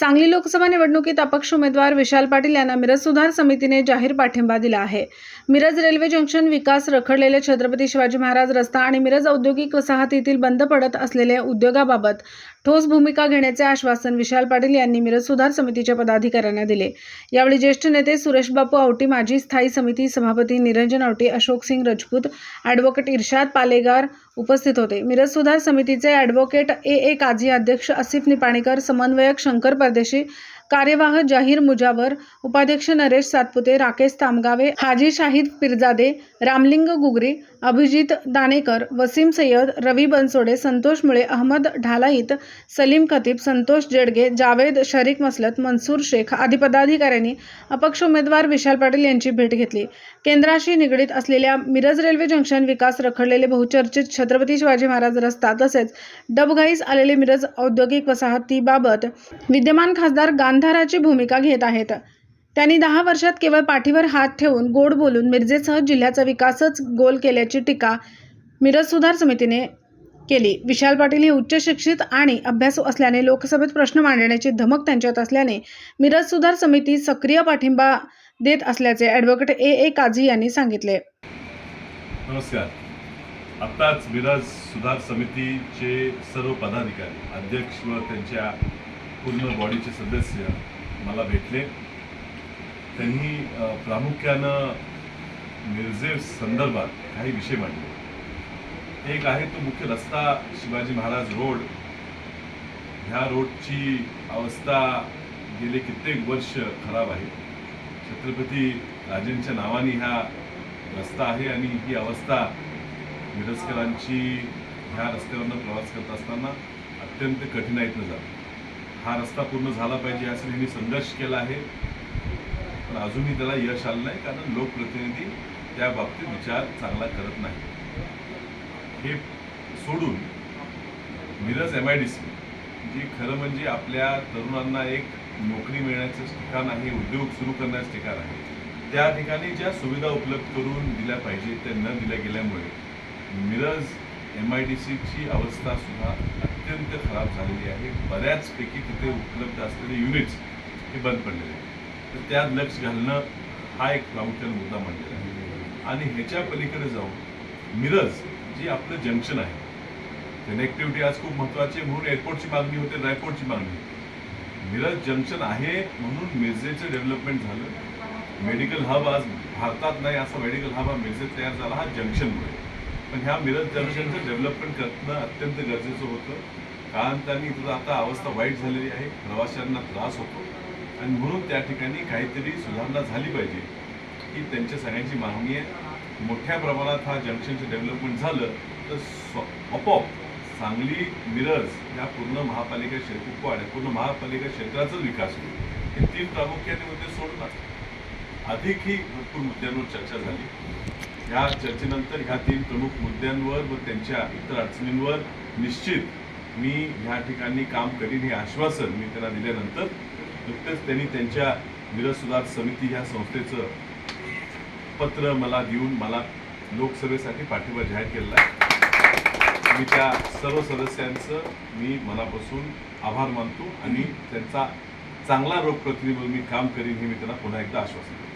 सांगली लोकसभा निवडणुकीत अपक्ष उमेदवार विशाल पाटील यांना मिरज सुधार समितीने जाहीर पाठिंबा दिला आहे. मिरज रेल्वे जंक्शन विकास रखडलेले छत्रपती शिवाजी महाराज रस्ता आणि मिरज औद्योगिक वसाहतीतील बंद पडत असलेल्या उद्योगाबाबत ठोस भूमिका घेण्याचे आश्वासन विशाल पाटील यांनी मिरज सुधार समितीच्या पदाधिकाऱ्यांना दिले. यावेळी ज्येष्ठ नेते सुरेश बापू आवटी माजी स्थायी समिती सभापती निरंजन आवटी अशोक सिंग राजपूत ॲडव्होकेट इर्शाद पालेगार उपस्थित होते. मिरज सुधार समितीचे ॲडव्होकेट ए ए काझी अध्यक्ष आसिफ निपाणीकर समन्वयक शंकर परदेशी कार्यवाह जाहीर मुजावर उपाध्यक्ष नरेश सातपुते राकेश तामगावे हाजी शाहिद पिरजादे रामलिंग गुगरी अभिजित दानेकर वसीम सय्यद रवी बनसोडे संतोष मुळे अहमद ढालाईत सलीम खतीब संतोष जेडगे जावेद शरीक मसलत मनसूर शेख आदी पदाधिकाऱ्यांनी अपक्ष उमेदवार विशाल पाटील यांची भेट घेतली. केंद्राशी निगडीत असलेल्या मिरज रेल्वे जंक्शन विकास रखडलेले बहुचर्चित छत्रपती शिवाजी महाराज रस्ता तसेच डबघाईस आलेले मिरज औद्योगिक वसाहतीबाबत विद्यमान खासदार गांधाराची भूमिका घेत आहेत. त्यांनी दहा वर्षात केवळ पाठीवर हात ठेवून गोड बोलून मिरजेसह जिल्ह्याचा विकासच गोल केल्याची टीका मिरज सुधार समितीने केली. विशाल पाटील हे उच्च शिक्षित आणि अभ्यासू असल्याने लोकसभेत प्रश्न मांडण्याची धमक त्यांच्यात असल्याने मिरज सुधार समिती सक्रिय पाठिंबा देत असल्याचे ॲडव्होकेट ए. ए. काझी यांनी सांगितले. नमस्कार. आत्ताच मिरज सुधार समितीचे सर्व पदाधिकारी अध्यक्ष व त्यांच्या पूर्ण बॉडीचे सदस्य मला भेटले. त्यांनी प्रामुख्यानं मिरजे संदर्भात काही विषय मांडले. एक आहे तो मुख्य रस्ता शिवाजी महाराज रोड. ह्या रोडची अवस्था गेले कित्येक वर्ष खराब आहे. छत्रपती राजेंच्या नावाने ह्या रस्ता आहे आणि ही अवस्था मिरजकरांची ह्या रस्त्यावरनं प्रवास करत असताना अत्यंत कठीणाईतनं जातो हा रस्ता पूर्ण झाला पाहिजे असं त्यांनी संघर्ष केला आहे. पण अजूनही त्याला यश आलं नाही कारण लोकप्रतिनिधी त्या बाबतीत विचार चांगला करत नाही. हे सोडून Miraj M I D C जी खरं म्हणजे आपल्या तरुणांना एक नोकरी मिळण्याचं ठिकाण आहे उद्योग सुरू करण्याचं ठिकाण आहे त्या ठिकाणी ज्या सुविधा उपलब्ध करून दिल्या पाहिजे त्या न दिल्या गेल्यामुळे मिरज एम आय डी सीची अवस्थासुद्धा अत्यंत खराब झालेली आहे. बऱ्याचपैकी तिथे उपलब्ध असलेले युनिट्स हे बंद पडलेले आहेत. तर त्यात लक्ष घालणं हा एक प्रामुख्याने मुद्दा मांडलेला आहे. आणि ह्याच्या पलीकडे जाऊन मिरज जी आपलं जंक्शन आहे कनेक्टिव्हिटी आज खूप महत्त्वाची म्हणून एअरपोर्टची मागणी होते रायपोर्टची मागणी होती. मिरज जंक्शन आहे म्हणून मिरजेचं डेव्हलपमेंट झालं. मेडिकल हब आज भारतात नाही असा मेडिकल हब हा मिरजेत तयार झाला हा जंक्शनमुळे पण ह्या मिरज जंक्शनचं डेव्हलपमेंट करणं अत्यंत गरजेचं होतं. कारण त्यांनी तिथं आता अवस्था वाईट झालेली आहे प्रवाशांना त्रास होतो. आणि म्हणून त्या ठिकाणी काहीतरी सुधारणा झाली पाहिजे. ही त्यांच्या सगळ्यांची मागणी आहे. मोठ्या प्रमाणात हा जंक्शनचं डेव्हलपमेंट झालं तर स्व आपोआप सांगली मिरज ह्या पूर्ण महापालिका क्षेत्र कुपवाड पूर्ण महापालिका क्षेत्राचाच विकास होईल. हे तीन प्रामुख्याने मुद्दे सोडतात अधिकही भरपूर मुद्द्यांवर चर्चा झाली. ह्या चर्चेनंतर ह्या तीन प्रमुख मुद्द्यांवर व त्यांच्या इतर अडचणींवर निश्चित मी ह्या ठिकाणी काम करीन हे आश्वासन मी त्यांना दिल्यानंतर नुकतेच त्यांनी त्यांच्या मिरज सुधार समिती ह्या संस्थेचं पत्र मला देऊन मला लोकसभेसाठी पाठिंबा जाहीर केलेला आहे. मी त्या सर्व सदस्यांचं मी मनापासून आभार मानतो आणि त्यांचा चांगला रोगप्रतिनिधी म्हणून मी काम करीन हे मी त्यांना पुन्हा एकदा आश्वासन देतो.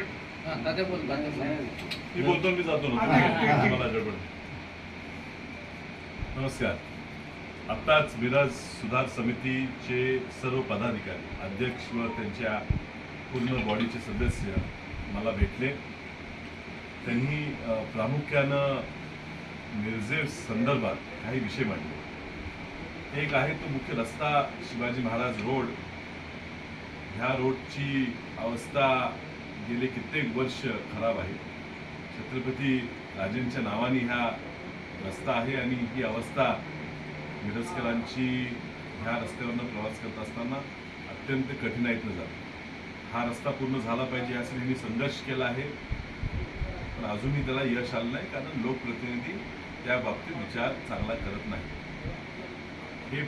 हा, बोल. मी बोलतो मी जातो. नमस्कार. आत्ताच मिरज सुधार समितीचे सर्व पदाधिकारी अध्यक्ष व त्यांच्या पूर्ण बॉडीचे सदस्य मला भेटले. त्यांनी प्रामुख्यानं मिरजे संदर्भात काही विषय मांडले. एक आहे तो मुख्य रस्ता शिवाजी महाराज रोड. ह्या रोडची अवस्था गेले कित्येक वर्ष खराब आहे. छत्रपती राजेंच्या नावाने ह्या रस्ता आहे आणि ही अवस्था मिरजकरांची ह्या रस्त्यावरनं प्रवास करत असताना अत्यंत कठीणाईतनं जाते हा रस्ता पूर्ण झाला पाहिजे यासाठी त्यांनी संघर्ष केला आहे. पण अजूनही त्याला यश आलं नाही कारण लोकप्रतिनिधी त्या बाबतीत विचार चांगला करत नाही हे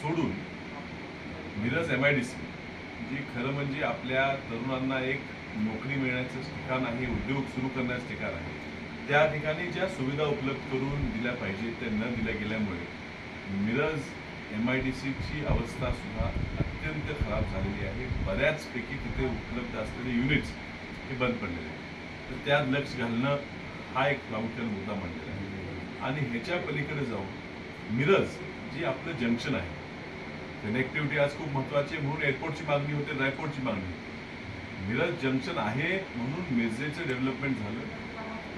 सोडून Miraj M I D C जी खरं म्हणजे आपल्या तरुणांना एक नोकरी मिळण्याचं ठिकाण आहे उद्योग सुरू करण्याचं ठिकाण आहे. त्या ठिकाणी ज्या सुविधा उपलब्ध करून दिल्या पाहिजेत त्या न दिल्या गेल्यामुळे मिरज एम आय डी सीची अवस्था सुद्धा अत्यंत खराब झालेली आहे. बऱ्याचपैकी तिथे उपलब्ध असलेले युनिट्स हे बंद पडलेले आहेत. तर त्यात लक्ष घालणं हा एक प्रामुख्याने मुद्दा मांडलेला आहे. आणि ह्याच्या पलीकडे जाऊन मिरज जी आपलं जंक्शन आहे कनेक्टिव्हिटी आज खूप महत्त्वाची आहे म्हणून एअरपोर्टची मागणी होते रायपोर्टची मागणी होते. मिरज जंक्शन आहे म्हणून मिरजेचं डेव्हलपमेंट झालं.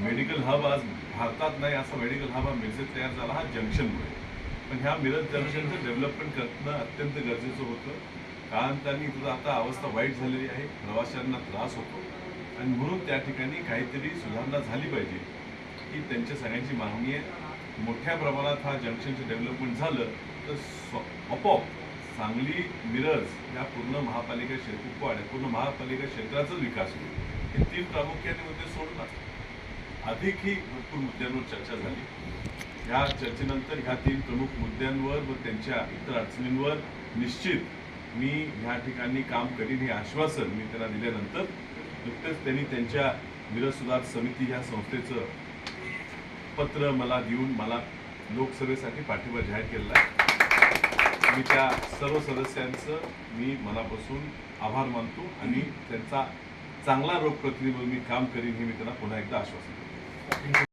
मेडिकल हब आज भारतात नाही असा मेडिकल हब हा मिरजेत तयार झाला हा जंक्शनमुळे. पण ह्या मिरज जंक्शनचं डेव्हलपमेंट करणं अत्यंत गरजेचं होतं. कारण त्यांनी तुझं आता अवस्था वाईट झालेली आहे प्रवाशांना त्रास होतो. आणि म्हणून त्या ठिकाणी काहीतरी सुधारणा झाली पाहिजे ही त्यांच्या सगळ्यांची मागणी आहे. मोठ्या प्रमाणात हा जंक्शनचं डेव्हलपमेंट झालं तर स्व- आपोआप सांगली मिरज या पूर्ण महापालिका क्षेत्र कुपवाड या पूर्ण महापालिका क्षेत्राचाच विकास होईल. हे तीन प्रामुख्याने मुद्दे सोडणार. अधिक ही भरपूर मुद्द्यांवर चर्चा झाली. या चर्चेनंतर ह्या तीन प्रमुख मुद्द्यांवर व त्यांच्या इतर अडचणींवर निश्चित मी ह्या ठिकाणी काम करीन हे आश्वासन मी त्यांना दिल्यानंतर नुकतेच त्यांनी त्यांच्या मिरज सुधार समिती ह्या संस्थेचं पत्र मला देऊन मला लोकसभेसाठी पाठिंबा जाहीर केलेला आहे. मी त्या सर्व सदस्यांचं मी मनापासून आभार मानतो आणि त्यांचा चांगला रोगप्रतिनिधी म्हणून मी काम करीन हे मी त्यांना पुन्हा एकदा आश्वासन देतो.